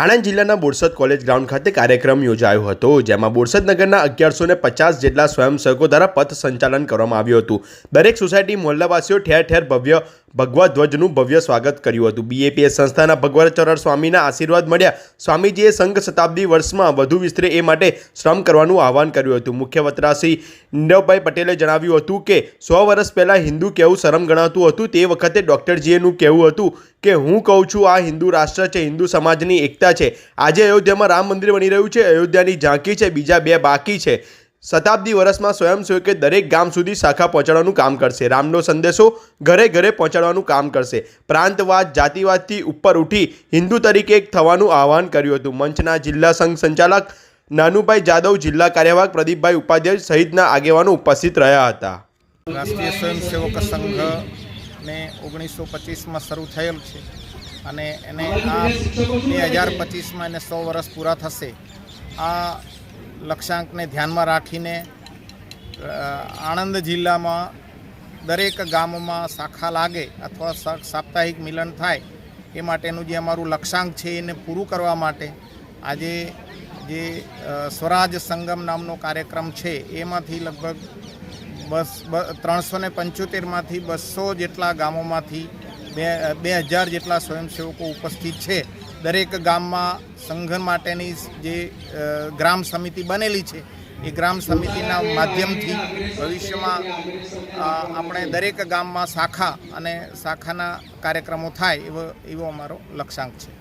આણંદ જિલ્લાના Borsad college ground ખાતે કાર્યક્રમ યોજાયો હતો, જેમાં બોરસદ નગરના અગિયારસો ને પચાસ જેટલા સ્વયંસેવકો દ્વારા પથ સંચાલન કરવામાં આવ્યું હતું. દરેક સોસાયટી, મહોલ્લાવાસીઓ ઠેર ઠેર ભવ્ય ભગવા ધ્વજનું ભવ્ય સ્વાગત કર્યું હતું. બીએપીએસ સંસ્થાના ભગવાચરણ સ્વામીના આશીર્વાદ મળ્યા. સ્વામીજીએ સંઘ શતાબ્દી વર્ષમાં વધુ વિસ્તરે એ માટે શ્રમ કરવાનું આહવાન કર્યું હતું. મુખ્ય વતરાશ્રી નીરવભાઈ પટેલે જણાવ્યું હતું કે, સો વર્ષ પહેલાં હિન્દુ કહેવું શરમ ગણાતું હતું તે વખતે ડૉક્ટરજીએનું કહેવું હતું કે, હું કહું છું, આ હિન્દુ રાષ્ટ્ર છે, હિન્દુ સમાજની એકતા છે. આજે અયોધ્યામાં રામ મંદિર બની રહ્યું છે, અયોધ્યાની ઝાંકી છે, બીજા બે બાકી છે. શતાબ્દી વર્ષમાં સ્વયંસેવકે દરેક ગામ સુધી શાખા પહોંચાડવાનું કામ કરશે. રામનો સંદેશો ઘરે ઘરે પહોંચાડવાનું કામ કરશે. પ્રાંતવાદ, જાતિવાદથી ઉપર ઉઠી હિન્દુ તરીકે એક થવાનું આહવાન કર્યું હતું. મંચના જિલ્લા સંઘ સંચાલક નાનુભાઈ જાદવ, જિલ્લા કાર્યવાહક પ્રદીપભાઈ ઉપાધ્યાય સહિતના આગેવાનો ઉપસ્થિત રહ્યા હતા. રાષ્ટ્રીય સ્વયંસેવક સંઘને ઓગણીસો પચીસમાં શરૂ થયેલ છે અને એને આ બે હજાર પચીસમાં એને સો વર્ષ પૂરા થશે. આ લક્ષ્યાંકને ધ્યાનમાં રાખીને આણંદ જિલ્લામાં દરેક ગામમાં શાખા લાગે અથવા સાપ્તાહિક મિલન થાય, એ માટેનું જે અમારું લક્ષ્યાંક છે એને પૂરું કરવા માટે આજે જે સ્વરાજ સંગમ નામનો કાર્યક્રમ છે, એમાંથી લગભગ બસ ત્રણસો ને પંચોતેરમાંથી બસો જેટલા ગામોમાંથી બે બે હજાર જેટલા સ્વયંસેવકો ઉપસ્થિત છે. દરેક ગામમાં સંઘ માટેની જે ગ્રામ સમિતિ બનેલી છે, એ ગ્રામ સમિતિના માધ્યમથી ભવિષ્યમાં આપણે દરેક ગામમાં શાખા અને શાખાના કાર્યક્રમો થાય એવો એવો અમારો લક્ષ્યાંક છે.